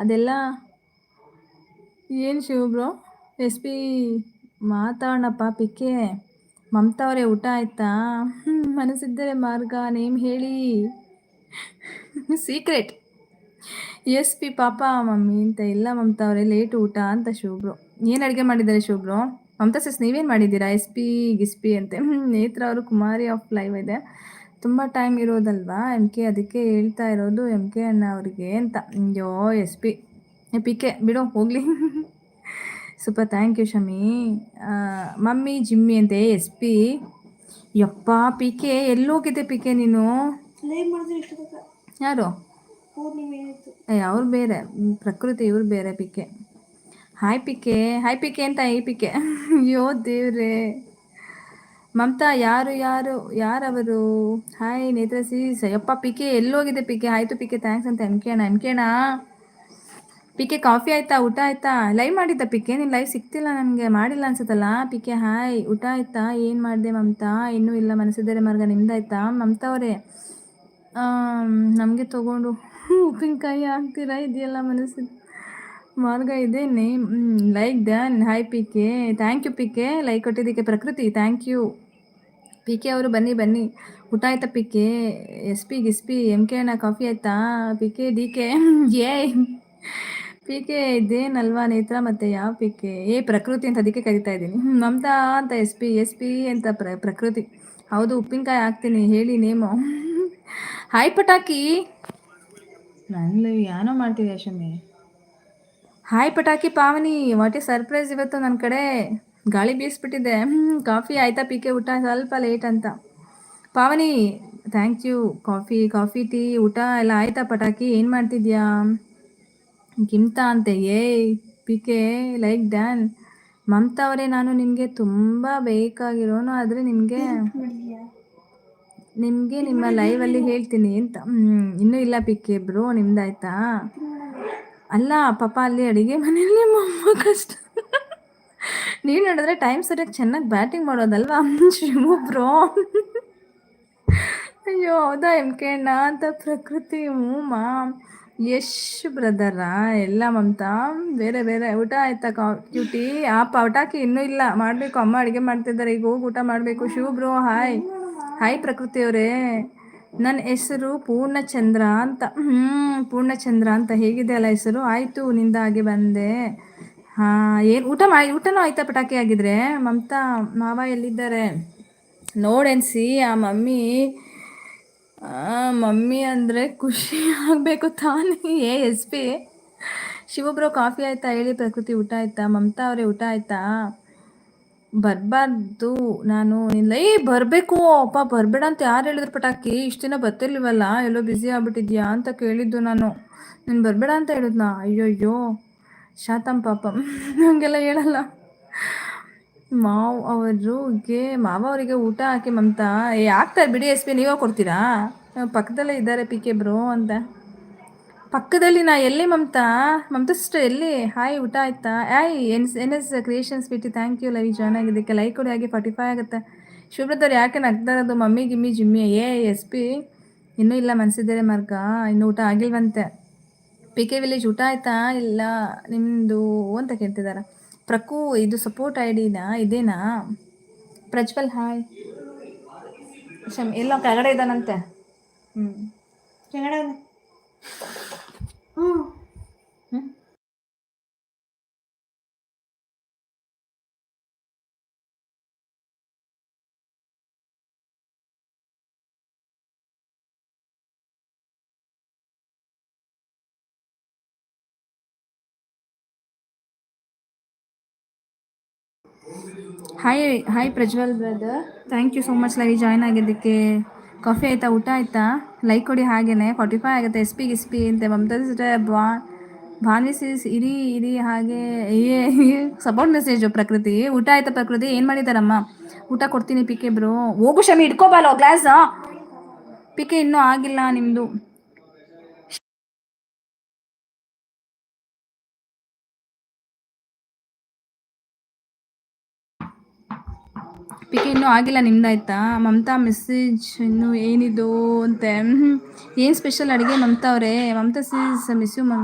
ಅದೆಲ್ಲ ಏನು Shiva bro? S P ಮಾತಾಡೋಣಪ್ಪ ಪಿಕ್ಕೆ ಮಮತಾ ಅವರೇ, ಊಟ ಆಯ್ತಾ? ಮನಸ್ಸಿದ್ದರೆ ಮಾರ್ಗ, ನೇಮ್ ಹೇಳಿ. ಸೀಕ್ರೆಟ್. ಎಸ್ ಪಿ, ಪಾಪ, ಮಮ್ಮಿ ಅಂತ ಇಲ್ಲ ಮಮತಾ ಅವರೇ, ಲೇಟ್ ಊಟ ಅಂತ ಶಿವಬ್ರು ಏನು ಅಡುಗೆ ಮಾಡಿದ್ದಾರೆ ಶಿವಬ್ರು ಮಮತಾ ಸಸ್, ನೀವೇನು ಮಾಡಿದ್ದೀರಾ? ಎಸ್ ಪಿ ಗಿಸ್ಪಿ ಅಂತೆ. ನೇತ್ರ ಅವರು ಕುಮಾರಿ ಆಫ್ ಲೈವ್ ಇದೆ. ತುಂಬ ಟೈಮ್ ಇರೋದಲ್ವಾ? ಎಂ ಕೆ ಅದಕ್ಕೆ ಹೇಳ್ತಾ ಇರೋದು ಎಂ ಕೆ ಅಣ್ಣ ಅವ್ರಿಗೆ ಅಂತ. ಅಯ್ಯೋ ಎಸ್ ಪಿ ಪಿ ಕೆ ಬಿಡು ಹೋಗಲಿ. Super thank you Shami mummy Jimmy ಅಂತೆ ಎಸ್ ಪಿ ಯಪ್ಪ ಪಿ ಕೆ ಎಲ್ಲೋಗಿದೆ ಪಿ ಕೆ ನೀನು? ಯಾರು? ಅವ್ರು ಬೇರೆ. ಪ್ರಕೃತಿ ಇವ್ರು ಬೇರೆ P K hi P K hi P K ಅಂತ ಐ ಪಿ ಕೆ ಅಯ್ಯೋ ದೇವ್ರೆ. ಮಮತಾ, ಯಾರು ಯಾರು, ಯಾರವರು? ಹಾಯ್ ನೇತ್ರ ಸೀಸ್ ಯಪ್ಪ, ಪಿಕೆ ಎಲ್ಲೋಗಿದೆ ಪಿಕೆ? ಆಯ್ತು ಪಿಕೆ ಥ್ಯಾಂಕ್ಸ್ ಅಂತ ಅನ್ಕೇಣ ಅನ್ಕೇಣ ಪಿಕೆ ಕಾಫಿ ಆಯ್ತಾ, ಊಟ ಆಯ್ತಾ? ಲೈವ್ ಮಾಡಿದ್ದ ಪಿಕೆ? ನೀನು ಲೈವ್ ಸಿಕ್ತಿಲ್ಲ ನನಗೆ, ಮಾಡಿಲ್ಲ ಅನ್ಸುತ್ತಲ್ಲ? ಪಿಕೆ ಹಾಯ್ ಊಟ ಆಯ್ತಾ? ಏನು ಮಾಡಿದೆ ಮಮತಾ? ಇನ್ನೂ ಇಲ್ಲ, ಮನಸ್ಸಿದ್ದಾರೆ ಮಾರ್ಗ ನಿಮ್ದಾಯ್ತಾ? ಮಮತಾ ಅವರೇ ನಮಗೆ ತಗೊಂಡು ಉಪ್ಪಿನಕಾಯಿ ಹಾಕ್ತೀರಾ? ಇದೆಯಲ್ಲ ಮನಸ್ಸು ಮಾರ್ಗ ಇದೆ. Like Dhan hi P K thank you P K like ಕೊಟ್ಟಿದ್ದಕ್ಕೆ ಪ್ರಕೃತಿ ಥ್ಯಾಂಕ್ ಯು ಪಿ ಕೆ ಅವರು ಬನ್ನಿ ಬನ್ನಿ. ಊಟ ಆಯ್ತಾ ಪಿ ಕೆ ಎಸ್ ಪಿ ಗಿಸ್ ಪಿ ಎಂ ಕೆ ಅಣ್ಣ ಕಾಫಿ ಆಯ್ತಾ? ಪಿ ಕೆ ಡಿ ಕೆ ಏ ಪಿ ಕೆ ಇದೇನಲ್ವಾ ನೇತ್ರ ಮತ್ತೆ ಯಾವ ಪಿ ಕೆ ಏ, ಪ್ರಕೃತಿ ಅಂತ ಅದಕ್ಕೆ ಕರಿತಾ ಇದ್ದೀನಿ. ಮಮತಾ ಅಂತ ಎಸ್ ಪಿ ಎಸ್ ಪಿ ಅಂತ ಪ್ರ, ಪ್ರಕೃತಿ. ಹೌದು, ಉಪ್ಪಿನಕಾಯಿ ಹಾಕ್ತೀನಿ, ಹೇಳಿ ನೇಮು. ಹಾಯ್ ಪಟಾಕಿ. ನಾನು ಏನೋ ಮಾಡ್ತಿದ್ದೆ ಶಮಿ? ಹಾಯ್ ಪಟಾಕಿ ಪಾವನಿ. ವಾಟ್ ಈ ಸರ್ಪ್ರೈಸ್ ಇವತ್ತು ನನ್ನ ಕಡೆ. ಗಾಳಿ ಬೀಸ್ಬಿಟ್ಟಿದೆ. ಕಾಫಿ ಆಯ್ತಾ ಪಿ ಕೆ ಊಟ? ಸ್ವಲ್ಪ ಲೇಟ್ ಅಂತ. Pavani thank you coffee coffee tea ಊಟ ಎಲ್ಲ ಆಯ್ತಾ ಪಟಾಕಿ? ಏನು ಮಾಡ್ತಿದ್ಯಾ? ಗಿಮ್ತಾ ಅಂತೆ. ಏಯ್, ಪಿ ಕೆ ಲೈಕ್ ಡ್ಯಾನ್ ಮಮತಾ ಅವರೇ, ನಾನು ನಿಮಗೆ ತುಂಬ ಬೇಕಾಗಿರೋನು, ಆದರೆ ನಿಮಗೆ ನಿಮಗೆ ನಿಮ್ಮ ಲೈವಲ್ಲಿ ಹೇಳ್ತೀನಿ ಅಂತ. ಇನ್ನೂ ಇಲ್ಲ ಪಿ ಕೆ ಬ್ರೋ, ನಿಮ್ದಾಯ್ತಾ? ಅಲ್ಲ, ಪಾಪ ಅಲ್ಲಿ ಅಡಿಗೆ ಮನೆಯಲ್ಲಿ ಅಮ್ಮ ಕಷ್ಟ. ನೀನು ನೋಡಿದ್ರೆ ಟೈಮ್ ಸರಿಯಾಗಿ ಚೆನ್ನಾಗಿ ಬ್ಯಾಟಿಂಗ್ ಮಾಡೋದಲ್ವಾ? ಶಿವು ಬ್ರೋ ಅಯ್ಯೋ, ಹೌದಾ ಎಂ ಕೆ ಅಂತ ಪ್ರಕೃತಿ, ಹ್ಞೂ ಯಶ್ ಬ್ರದರ ಎಲ್ಲ ಮಮತಾ. ಬೇರೆ ಬೇರೆ. ಊಟ ಆಯ್ತಾ ಕಾ ಕ್ಯೂಟಿ ಆ ಪಟಾಕಿ ಇನ್ನೂ ಇಲ್ಲ. ಮಾಡಬೇಕು. ಅಮ್ಮ ಅಡುಗೆ ಮಾಡ್ತಿದ್ದಾರೆ. ಈಗ ಹೋಗಿ ಊಟ ಮಾಡಬೇಕು. ಶಿವ ಬ್ರೋ ಹಾಯ್ ಹಾಯ್ ಪ್ರಕೃತಿ ಅವರೇ. ನನ್ನ ಹೆಸರು ಪೂರ್ಣಚಂದ್ರ ಅಂತ. ಹ್ಞೂ ಪೂರ್ಣಚಂದ್ರ ಅಂತ ಹೇಗಿದೆ ಅಲ್ಲ ಹೆಸರು? ಆಯಿತು, ನಿಂದ ಹಾಗೆ ಬಂದೆ. ಹಾಂ, ಏನು ಊಟ ಮಾಡಿ ಊಟನೂ ಆಯ್ತಾ ಪಟಾಕಿ ಆಗಿದ್ರೆ ಮಮತಾ, ಮಾವ ಎಲ್ಲಿದ್ದಾರೆ? ನೋಡೆನ್ಸಿ ಆ ಮಮ್ಮಿ ಮಮ್ಮಿ ಅಂದರೆ ಖುಷಿ ಆಗಬೇಕು ತಾನೇ. ಏ, ಎಸ್ ಪಿ, ಶಿವಬ್ರೋ ಕಾಫಿ ಆಯ್ತಾ? ಹೇಳಿ, ಪ್ರಕೃತಿ ಊಟ ಆಯ್ತಾ? ಮಮತಾ ಅವರೇ ಊಟ ಆಯ್ತಾ? ಬರಬಾರ್ದು. ನಾನು ಇಲ್ಲ, ಏ, ಬರಬೇಕು, ಅಪ್ಪ, ಬರಬೇಡ ಅಂತ ಯಾರು ಹೇಳಿದ್ರು ಪಟಾಕಿ? ಇಷ್ಟು ದಿನ ಬರ್ತಿರ್ಲಿವಲ್ಲ? ಎಲ್ಲೋ ಬ್ಯುಸಿ ಆಗ್ಬಿಟ್ಟಿದ್ಯಾ ಅಂತ ಕೇಳಿದ್ದು ನಾನು. ನೀನು ಬರಬೇಡ ಅಂತ ಹೇಳಿದ್ನಾ? ಅಯ್ಯೋ ಅಯ್ಯೋ ಶಾತಂ ಪಾಪಂ. ಹಂಗೆಲ್ಲ ಹೇಳಲ್ಲ. ಮಾವ್ ಅವರಿಗೆ ಮಾವ ಅವರಿಗೆ ಊಟ ಹಾಕಿ ಮಮತಾ. ಏ ಆಗ್ತಾರೆ ಬಿಡಿ ಎಸ್ ಪಿ, ನೀವೇ ಕೊಡ್ತೀರಾ? ಪಕ್ಕದಲ್ಲೇ ಇದ್ದಾರೆ ಪಿ ಕೆ ಬ್ರೋ ಅಂತ. ಪಕ್ಕದಲ್ಲಿ ನಾ ಎಲ್ಲಿ ಮಮತಾ? ಮಮತಾ ಸಿಸ್ಟರ್ ಎಲ್ಲಿ? ಹಾಯ್, ಊಟ ಆಯ್ತಾ? I N N S creations ಬಿಟ್ಟು ಥ್ಯಾಂಕ್ ಯು, ಲೈವ್ ಜಾಯ್ನ್ ಆಗಿದ್ದಕ್ಕೆ. ಲೈಕ್ ಕೊಡಿ, ಹಾಗೆ ಫಾರ್ಟಿ ಆಗುತ್ತೆ. ಶಿವಬ್ರದವ್ರು ಯಾಕೆ ನಗ್ತಾ ಇರೋದು? ಮಮ್ಮಿ, ಗಿಮ್ಮಿ, ಜಿಮ್ಮಿ, ಏ, ಎಸ್ ಪಿ? ಇನ್ನೂ ಇಲ್ಲ ಮನಸ್ಸಿದ್ದಾರೆ ಮಾರ್ಗ. ಇನ್ನೂ ಊಟ ಆಗಿಲ್ವಂತೆ. ಪಿ ಕೆ ವಿಲೇಜ್ ಊಟ ಆಯ್ತಾ? ಇಲ್ಲ. ನಿಮ್ಮದು ಅಂತ ಕೇಳ್ತಿದ್ದಾರೆ ಪ್ರಕು, ಇದು ಸಪೋರ್ಟ್ ಐ ಡಿನಾ ಇದೇನಾ? ಪ್ರಜ್ವಲ್, ಹಾಯ್. ಶಮ್, ಎಲ್ಲ ಕೆಳಗಡೆ ಇದ್ದಾನಂತೆ. ಹ್ಞೂ ಕೆಳಗಡೆ hi hi Prajwal brother thank you so much ಲೈ ಜಾಯ್ನ್ ಆಗಿದ್ದಕ್ಕೆ ಕಾಫಿ ಆಯಿತಾ, ಊಟ ಆಯಿತಾ? ಲೈಕ್ ಕೊಡಿ ಹಾಗೇನೆ. ಫಾರ್ಟಿ ಫೈವ್ ಆಗುತ್ತೆ. ಎಸ್ ಪಿ ಗಿಸ್ ಪಿ ಅಂತೆ ಮಮತಾ ಬಾ ಭಾನಿ ಸಿಸ್ ಇರಿ ಇರಿ, ಹಾಗೆ ಸಪೋರ್ಟ್ ಮೆಸೇಜು ಪ್ರಕೃತಿ. ಊಟ ಆಯ್ತಾ ಪ್ರಕೃತಿ? ಏನು ಮಾಡಿದಾರಮ್ಮ? ಊಟ ಕೊಡ್ತೀನಿ ಪಿಕೆ ಬ್ರೋ ಹೋಗು ಶಮಿ ಇಟ್ಕೋಬಾಲೋ ಗ್ಲಾಸ್ ಪಿಕೆ ಇನ್ನೂ ಆಗಿಲ್ಲ ನಿಮ್ಮದು ಪಿಕೆ ಇನ್ನೂ ಆಗಿಲ್ಲ, ನಿಮ್ದಾಯ್ತಾ? ಮಮತಾ ಮೆಸೇಜ್ ಇನ್ನು ಏನಿದು ಅಂತೆ. ಏನು ಸ್ಪೆಷಲ್ ಅಡುಗೆ ಮಮತಾ ಅವರೇ? Mamata seize miss you mum